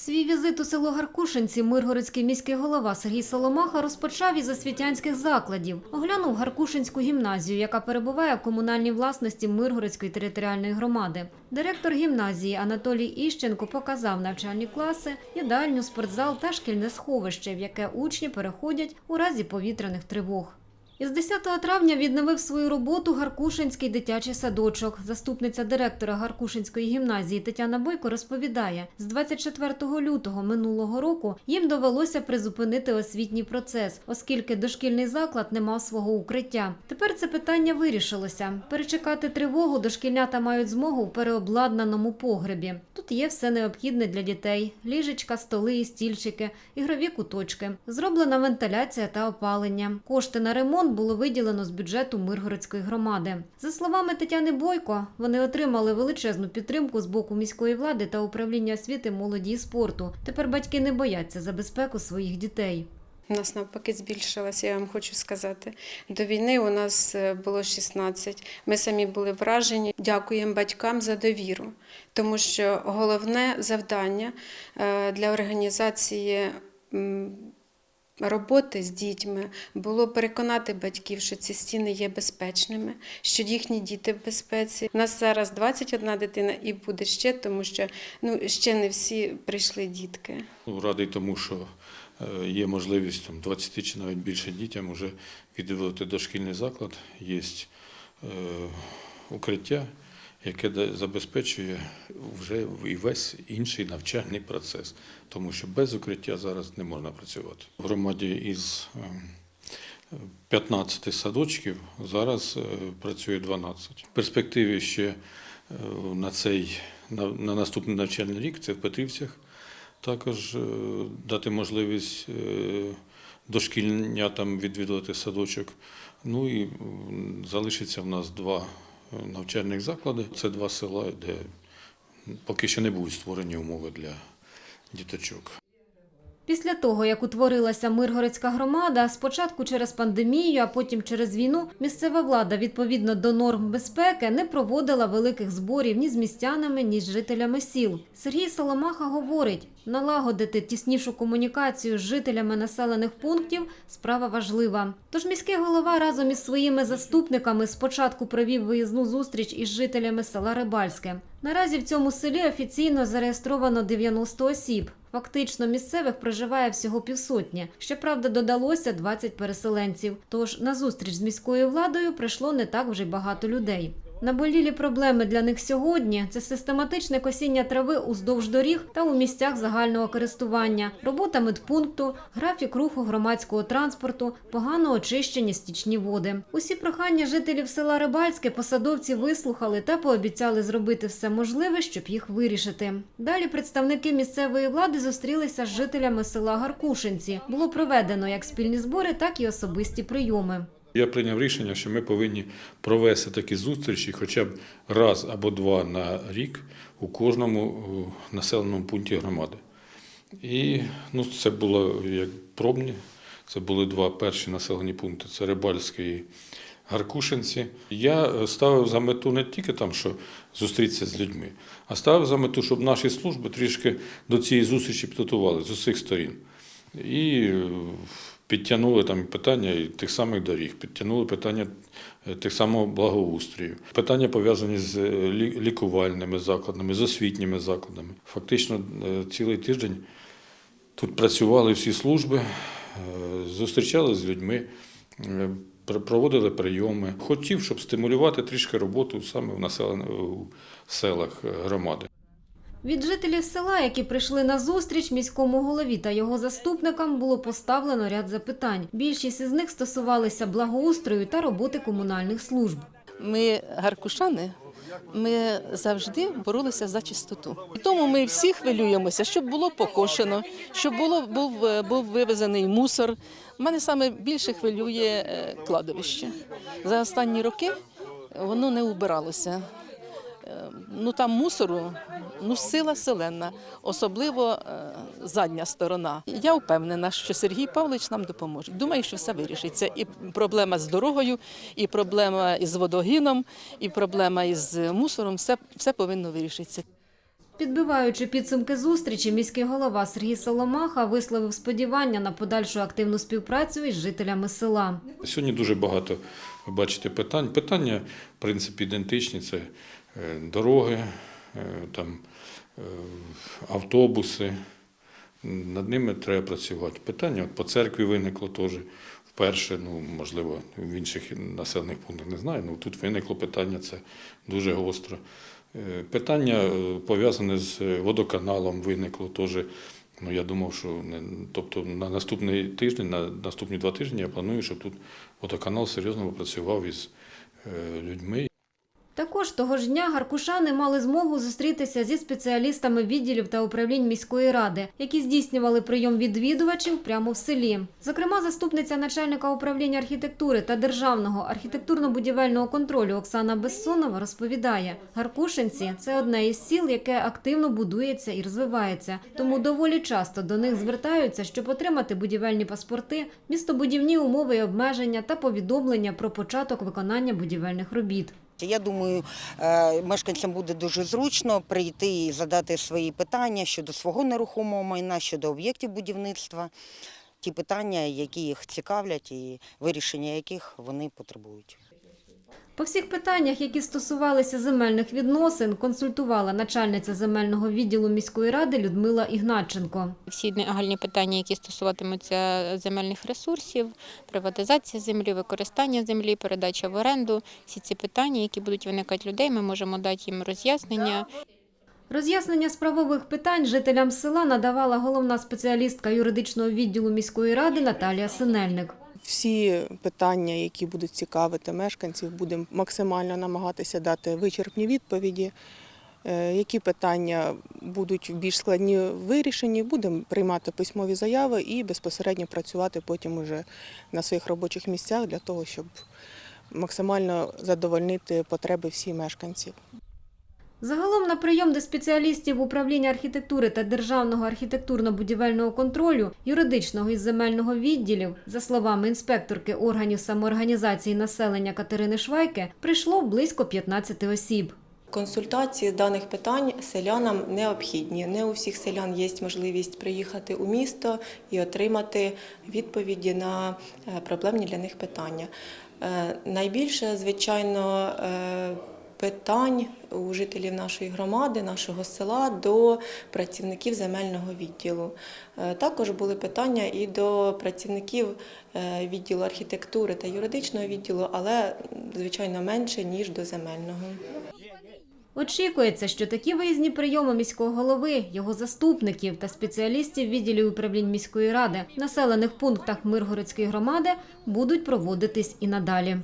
Свій візит у село Гаркушинці миргородський міський голова Сергій Соломаха розпочав із освітянських закладів. Оглянув Гаркушинську гімназію, яка перебуває в комунальній власності Миргородської територіальної громади. Директор гімназії Анатолій Іщенко показав навчальні класи, їдальню, спортзал та шкільне сховище, в яке учні переходять у разі повітряних тривог. Із 10 травня відновив свою роботу Гаркушинський дитячий садочок. Заступниця директора Гаркушинської гімназії Тетяна Бойко розповідає, з 24 лютого минулого року їм довелося призупинити освітній процес, оскільки дошкільний заклад не мав свого укриття. Тепер це питання вирішилося. Перечекати тривогу дошкільнята мають змогу у переобладнаному погребі. Тут є все необхідне для дітей: ліжечка, столи і стільчики, ігрові куточки. Зроблена вентиляція та опалення. Кошти на ремонт було виділено з бюджету Миргородської громади. За словами Тетяни Бойко, вони отримали величезну підтримку з боку міської влади та управління освіти, молоді і спорту. Тепер батьки не бояться за безпеку своїх дітей. У нас навпаки збільшилася, я вам хочу сказати. До війни у нас е, було 16. Ми самі були вражені. Дякуємо батькам за довіру, тому що головне завдання е, для організації роботи з дітьми було переконати батьків, що ці стіни є безпечними, що їхні діти в безпеці. У нас зараз 21 дитина і буде ще, тому що ну, ще не всі прийшли дітки. Ну, Радий тому, що е, є можливість там, 20 чи навіть більше дітям вже відвідувати дошкільний заклад. Є е, укриття, яке забезпечує вже і весь інший навчальний процес, тому що без укриття зараз не можна працювати. В громаді із е, 15 садочків зараз е, працює 12. В перспективі ще е, на цей на, на наступний навчальний рік це в Петрівцях також е, дати можливість е, дошкільнятам відвідувати садочок. Ну і залишиться в нас два е, навчальних заклади. Це два села, де поки що не будуть створені умови для діточок. Після того, як утворилася Миргородська громада, спочатку через пандемію, а потім через війну, місцева влада відповідно до норм безпеки не проводила великих зборів ні з містянами, ні з жителями сіл. Сергій Соломаха говорить, налагодити тіснішу комунікацію з жителями населених пунктів справа важлива. Тож міський голова разом із своїми заступниками спочатку провів виїзну зустріч із жителями села Рибальське. Наразі в цьому селі офіційно зареєстровано 90 осіб. Фактично місцевих проживає всього півсотні. Щоправда, додалося 20 переселенців. Тож на зустріч з міською владою прийшло не так вже й багато людей. Наболілі проблеми для них сьогодні це систематичне косіння трави уздовж доріг та у місцях загального користування, робота медпункту, графік руху громадського транспорту, погано очищені стічні води. Усі прохання жителів села Рибальське посадовці вислухали та пообіцяли зробити все можливе, щоб їх вирішити. Далі представники місцевої влади зустрілися з жителями села Гаркушинці. Було проведено як спільні збори, так і особисті прийоми. Я прийняв рішення, що ми повинні провести такі зустрічі хоча б раз або два на рік у кожному населеному пункті громади. І ну, це було як пробні. Це були два перші населені пункти це Рибальський і Гаркушинці. Я е, ставив за мету не тільки там, що зустрітися з людьми, а ставив за мету, щоб наші служби трішки до цієї зустрічі підготували з усіх сторін. І е, підтягнули там питання тих самих доріг, підтягнули питання е, тих самого благоустрою, питання пов'язані з е, лікувальними закладами, з освітніми закладами. Фактично е, цілий тиждень тут працювали всі служби, зустрічали з людьми, проводили прийоми. Хотів, щоб стимулювати трішки роботу саме в населених селах громади. Від жителів села, які прийшли на зустріч міському голові та його заступникам, було поставлено ряд запитань. Більшість із них стосувалися благоустрою та роботи комунальних служб. Ми гаркушани. Ми завжди боролися за чистоту. І тому ми всі хвилюємося, щоб було покошено, щоб було був, е, був вивезений мусор. Мене саме більше хвилює е, кладовище. За останні роки воно не убиралося. Е, Ну там мусору, ну сила селена, особливо е, задня сторона. Я впевнена, що Сергій Павлович нам допоможе. Думаю, що все вирішиться. І проблема з дорогою, і проблема із водогіном, і проблема із мусором. Все, все повинно вирішитися. Підбиваючи підсумки зустрічі, міський голова Сергій Соломаха висловив сподівання на подальшу активну співпрацю із жителями села. Сьогодні дуже багато ви бачите питань. Питання, в принципі, ідентичні: це дороги, е, там, е, автобуси. Над ними треба працювати. Питання от по церкві виникло теж вперше, ну, можливо, в інших населених пунктах не знаю, але тут виникло питання, це дуже гостро. Е, Питання е, пов'язане з е, водоканалом виникло теж. Ну, я думав, що тобто на наступний тиждень, на наступні два тижні я планую, щоб тут водоканал серйозно попрацював із е, людьми. Також того ж дня гаркушани мали змогу зустрітися зі спеціалістами відділів та управлінь міської ради, які здійснювали прийом відвідувачів прямо в селі. Зокрема, заступниця начальника управління архітектури та державного архітектурно-будівельного контролю Оксана Безсонова розповідає, Гаркушинці це одне із сіл, яке активно будується і розвивається. Тому доволі часто до них звертаються, щоб отримати будівельні паспорти, містобудівні умови і обмеження та повідомлення про початок виконання будівельних робіт. Я думаю, е, мешканцям буде дуже зручно прийти і задати свої питання щодо свого нерухомого майна, щодо об'єктів будівництва, ті питання, які їх цікавлять і вирішення яких вони потребують. По всіх питаннях, які стосувалися земельних відносин, консультувала начальниця земельного відділу міської ради Людмила Ігнатченко. Всі нагальні питання, які стосуватимуться земельних ресурсів, приватизація землі, використання землі, передача в оренду, всі ці питання, які будуть виникати людей, ми можемо дати їм роз'яснення. Роз'яснення справових питань жителям села надавала головна спеціалістка юридичного відділу міської ради Наталія Синельник. Всі питання, які будуть цікавити мешканців, будемо максимально намагатися дати вичерпні відповіді. Е, Які питання будуть більш складні вирішені, будемо приймати письмові заяви і безпосередньо працювати потім уже на своїх робочих місцях для того, щоб максимально задовольнити потреби всіх мешканців. Загалом на прийом до спеціалістів управління архітектури та державного архітектурно-будівельного контролю, юридичного і земельного відділів, за словами інспекторки органів самоорганізації населення Катерини Швайки, прийшло близько 15 осіб. Консультації даних питань селянам необхідні. Не у всіх селян є можливість приїхати у місто і отримати відповіді на е, проблемні для них питання. Е, Найбільше, звичайно, е, питань у жителів нашої громади, нашого села до працівників земельного відділу. Е, Також були питання і до працівників е, відділу архітектури та юридичного відділу, але звичайно менше ніж до земельного. Очікується, що такі виїзні прийоми міського голови, його заступників та спеціалістів відділів управлінь міської ради в населених пунктах Миргородської громади будуть проводитись і надалі.